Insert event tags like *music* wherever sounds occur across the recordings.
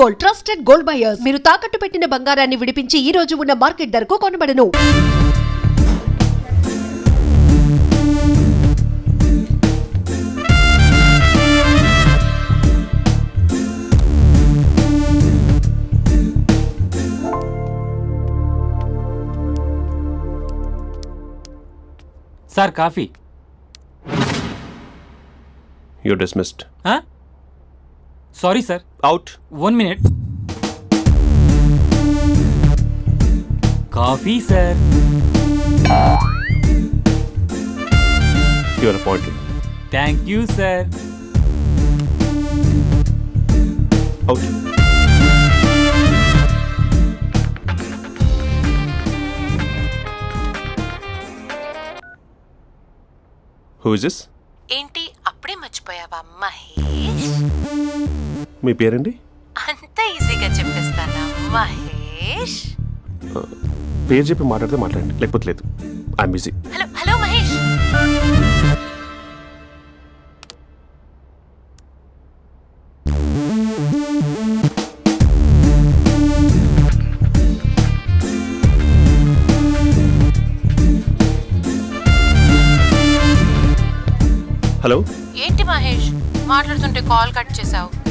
Gold trusted gold buyers మీరు తాకట్టు పెట్టిన బంగారాన్ని విడిపించి ఈ రోజు ఉన్న మార్కెట్ ధరకు కొనబడను. Sir coffee. You dismissed sorry sir. Out one minute coffee sir your appointed thank you sir out who is this ఏంటి అప్పుడే మర్చిపోయావా మహేష్? మీ పేరండి? అంత ఈజీగా చెప్పేస్తానా. మహేష్. పేరు చెప్పి మాట్లాడితే మాట్లాడండి. లేకపోతే లేదు. I'm busy hello hello Mahesh. Hello ఏంటి మహేష్? మాట్లాడుతుంటే కాల్ కట్ చేసావు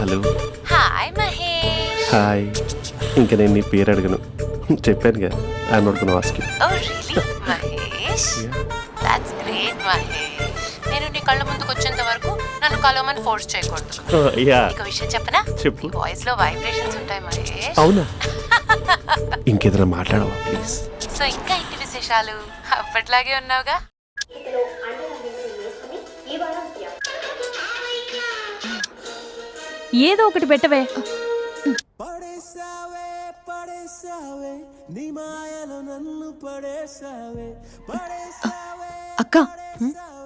హలో. హాయ్ మహేష్. హాయ్. ఇంకా నేను నీ పేరు అడగను. చెప్పాను కదా I'm not gonna ask oh really? Mahesh? Mahesh నేను నీ కళ్ళ ముందుకు వచ్చేంత వరకు నన్ను కలవమని ఫోర్స్ చేయకూడదు. *laughs* యా నీకు విషయం చెప్పనా? చెప్పు. వాయిస్లో వైబ్రేషన్స్ ఉంటాయి మహేష్. అవునా? *laughs* ఇంకేదైనా మాట్లాడవా ప్లీజ్ సో ఇంకా ఇంటి విశేషాలు? అప్పట్లాగే ఉన్నావుగా? ఏదో ఒకటి పెట్టవే. పడేసావే పడేసావే నీ మాయలో నన్ను పడేసావే పడేసావే అక్క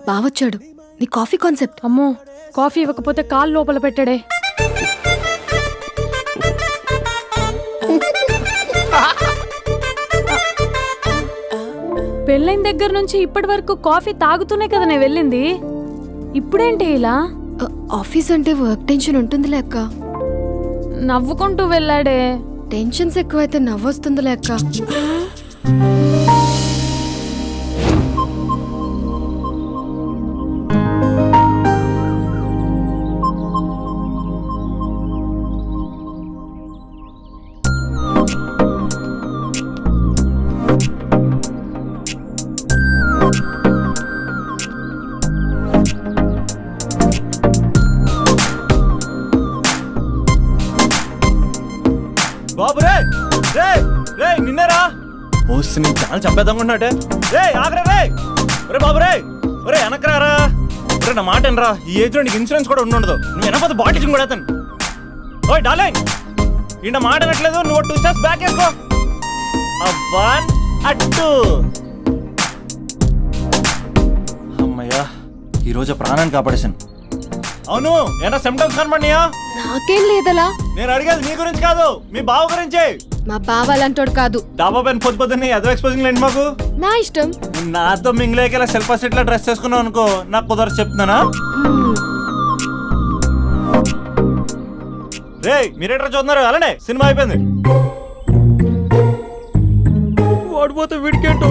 బావొచ్చాడు. నీ కాఫీ కాన్సెప్ట్. అమ్మో కాఫీ ఇవ్వకపోతే కాలు లోపల పెట్టడే. పెళ్ళైన దగ్గర నుంచి ఇప్పటి వరకు కాఫీ తాగుతూనే కదా నేను వెళ్ళింది. ఇప్పుడేంటి ఇలా? ఆఫీస్ అంటే వర్క్ టెన్షన్ ఉంటుందిలే అక్క. నవ్వుకుంటూ వెళ్ళాడే. టెన్షన్స్ ఎక్కువైతే నవ్వొస్తుందిలే అక్క. వస్తు నీ ఛానల్ చంపేద్దామన్నట్టే రే ఆగరా రే ఒరే బాబు రే ఒరే వెనకరారా! ఒరే నా మాట వినరా? ఈ ఏజ్ నీకు ఇన్సూరెన్స్ కూడా ఉండదు. నువ్వు వెనకపోతే బాటిల్ కూడా అతను ఓయ్ డార్లింగ్! ఈయన మాట వినట్లేదు నువ్వు టూ స్టెప్స్ బ్యాక్ వేసుకో. వన్ అట్టు అమ్మయ్యా ఈరోజు ప్రాణాన్ని కాపాడేశాను. అవును ఏనా సిమ్టమ్స్ కనబడినాయా నాకేం లేదలా. నేను అడిగేది మీ గురించి కాదు మీ బావ గురించి. మా బావ అలాంటోడు కాదు. డాబా పైన పొద్దు పొద్దున్నే ఎదో ఎక్స్పోజింగ్ లేండి మాకు? నా ఇష్టం. నాతో మింగిలేక ఇలా శిల్పా సెట్లో డ్రెస్ చేసుకున్నావు అనుకో నాకు కుదరదు చెప్తున్నానా. రే మీరేట్రా చూస్తున్నారు? అలానే సినిమా అయిపోయింది. వాడిపోతే వీడికేంటో?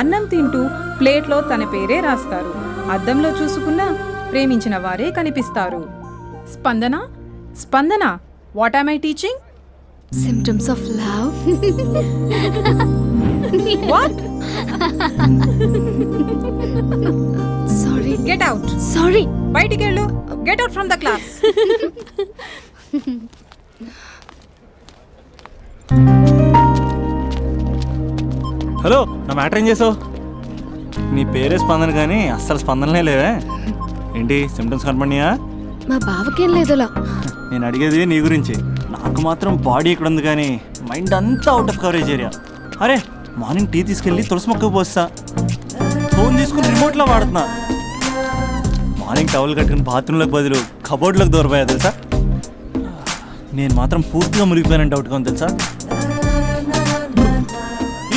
అన్నం తింటూ ప్లేట్లో తన పేరే రాస్తారు. అద్దంలో చూసుకున్నా ప్రేమించిన వారే కనిపిస్తారు. Spandana? Spandana what am I teaching symptoms of love what sorry get out sorry బయటికి వెళ్ళు get out from the class hello నా మ్యాటర్ ఏం చేసావు? నీ పేరే స్పందన కానీ అస్సలు స్పందనలే లేవే. ఏంటి సిమ్టమ్స్ కనపడినాయా? మా బావకేం లేదులా. నేను అడిగేది నీ గురించి. నాకు మాత్రం బాడీ ఇక్కడ ఉంది కానీ మైండ్ అంతా అవుట్ ఆఫ్ కవరేజ్ ఏరియా అరే మార్నింగ్ టీ తీసుకెళ్ళి తులసి మొక్కకు పోస్తా. ఫోన్ తీసుకుని రిమోట్లో వాడుతున్నా. మార్నింగ్ టవల్ కట్టుకుని బాత్రూంలోకి బదులు కబోర్డ్లోకి దూరపోయా తెలుసా? నేను మాత్రం పూర్తిగా మునిగిపోయానని డౌట్గా ఉంది తెలుసా?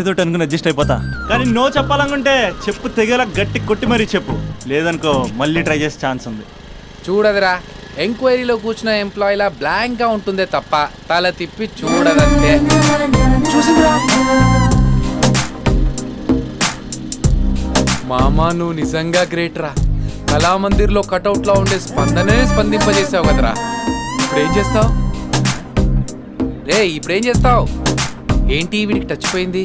ఏదో అనుకుని అడ్జస్ట్ అయిపోతా. కానీ నో చెప్పాలనుకుంటే చెప్పు తెగేలా గట్టి కొట్టి మరీ చెప్పు. లేదనుకో మళ్ళీ ట్రై చేసే ఛాన్స్ ఉంది. చూడదురా ఎంక్వైరీలో కూర్చున్న ఎంప్లాయీలా బ్లాంక్గా ఉంటుందే తప్ప తల తిప్పి చూడదంతే. చూసిందిరా. మామా నువ్వు నిజంగా గ్రేట్ రా కళామందిర్లో కటౌట్లో ఉండే స్పందనే స్పందింపజేసావు కదరా. ఇప్పుడు ఏం చేస్తావు? రే ఇప్పుడు ఏం చేస్తావు? ఏంటి వీడికి టచ్ పోయింది?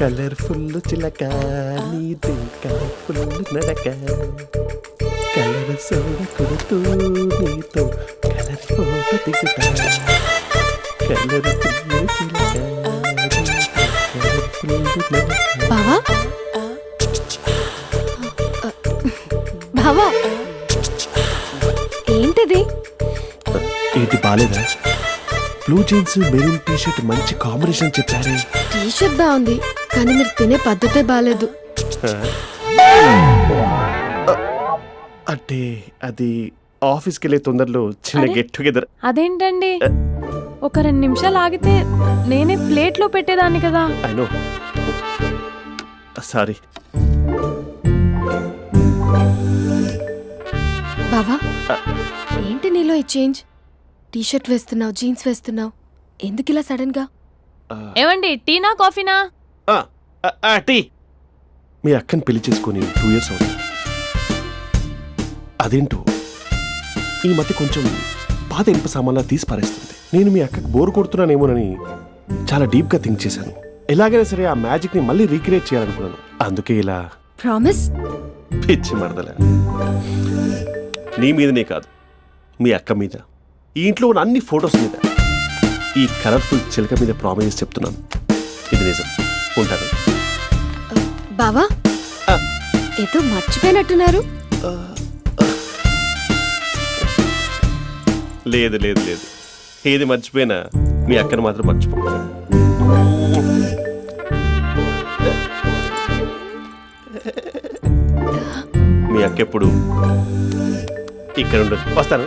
కలర్ఫుల్ చిలక నీది కలర్ఫుల్ నడక. కలర్ సోడ కొడుతూ నీతో కలర్ ఫోటో దిగుతా. చిలక కలర్ఫుల్ నడక. బావా? బావా? ఏంటిది? ఏంటి బాలేదా? Blue jeans maroon t shirt మంచి కాంబినేషన్ చెప్పారే. టీ షర్ట్ బాగుంది. కానీ మీరు తినే పద్ధతే బాగాలేదు అంటే అది ఆఫీస్కి వెళ్ళే తొందరలో చిన్న అరే? గెట్ టుగెదర్ అదేంటండి? ఒక రెండు నిమిషాలు ఆగితే నేనే ప్లేట్లో పెట్టేదాన్ని కదా. I know. సారీ. బావా ఏంటి నీలో ఈ చేంజ్? టీ షర్ట్ వేస్తున్నావు జీన్స్ వేస్తున్నావు. ఎందుకు ఇలా సడన్గా ఏమండి టీనా కాఫీనా? టీ. మీ అక్కని పెళ్ళి చేసుకొని టూ ఇయర్స్ అవుతుంది. అదేంటో? ఈ మధ్య కొంచెం పాత ఇనుప సామాన్లా తీసి పారేస్తుంది. నేను మీ అక్కకి బోర్ కొడుతున్నానేమోనని చాలా డీప్గా థింక్ చేశాను. ఎలాగైనా సరే ఆ మ్యాజిక్ని మళ్ళీ రీక్రియేట్ చేయాలనుకున్నాను. అందుకే ఇలా ప్రామిస్? పిచ్చి మరదల. నీ మీదనే కాదు మీ అక్క మీద. ఈ ఇంట్లో ఉన్న అన్ని ఫొటోస్ మీద. ఈ కలర్ఫుల్ చిలక మీద ప్రామిస్ చెప్తున్నాను. ఇది నిజం. ఉంటాను బావా. ఏదో మర్చిపోయినట్టున్నారు. లేదు లేదు లేదు. ఏది మర్చిపోయినా మీ అక్కను మాత్రం మర్చిపో మీ అక్క ఎప్పుడు ఇక్కడ ఉండదు వస్తాను.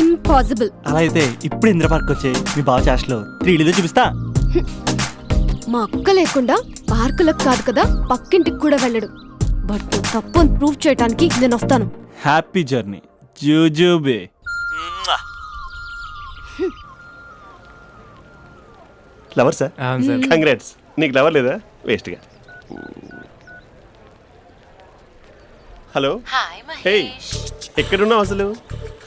ఇంపాసిబుల్ అలా అయితే ఇప్పుడు ఇందిరా పార్క్ వచ్చే మీ బావ చాష్లో త్రీ ఇల్లు చూపిస్తా. మా అక్క లేకుండా పార్కులకు కాదు కదా పక్కింటికి కూడా వెళ్ళడు. బట్ తప్పు అని ప్రూవ్ చేయడానికి నేను వస్తాను. హ్యాపీ జర్నీ జూజూబే. లవర్ సార్ అవును సార్ కంగ్రాట్స్ నీకు లవర్ లేదా? వేస్ట్గా హలో హాయ్ హే మహేష్ ఎక్కడున్నావు అసలు?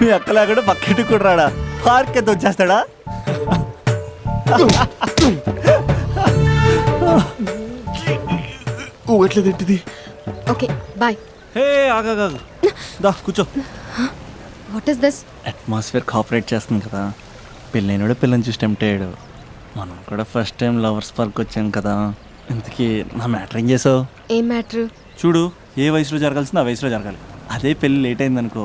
మీ అక్కలా కూడా పక్కింటికి కూడా రాడా పార్క్ ఎంత వచ్చేస్తాడా? ఊగట్లేదు ఏంటిది? Okay bye. హే ఆగాగా దా కూర్చో. What is this atmosphere cooperate చేస్తుంది కదా. పెళ్ళైనడు పిల్లని చూసి టెంప్ట్ అయ్యాడు. మనం కూడా ఫస్ట్ టైం లవర్స్ పార్క్ వచ్చాం కదా. ఇంతకీ నా మ్యాటర్ ఏం చేసావు? ఏం మ్యాటర్ చూడు ఏ వయసులో జరగాల్సిందో ఆ వయసులో జరగాలి. అదే పెళ్ళి లేట్ అయిందనుకో.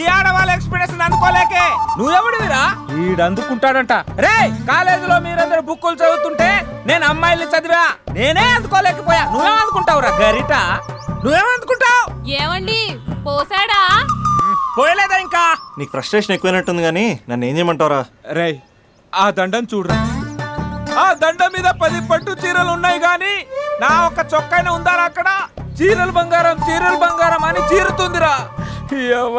ఈ ఆడవాళ్ళ ఎక్స్పెక్టేషన్ అందుకోలేకే నువ్వెవడివిరా వీడు అందుకుంటాడంట. రే కాలేజీలో మీరందరూ బుక్కులు చదువుతుంటే నేను అమ్మాయిల్ని చదివా. నేనే అందుకోలేకపోయా. నువ్వేం అందుకుంటావురా? గరిట. నువ్వేం అందుకుంటావు? ఏమండి? పోసాడా? పోయలేదా ఇంకా? నీకు ఫ్రస్ట్రేషన్ ఎక్కువైనట్టుంది కానీ నన్ను ఏం చేయమంటావరా? రే ఆ దండం చూడరా. ఆ దండం మీద పది పట్టు చీరలు ఉన్నాయి గాని నా ఒక్క చొక్కాయిన ఉందారా అక్కడ? చీరలు బంగారం చీరలు బంగారం అని చీరుతుందిరా. యవ్వ.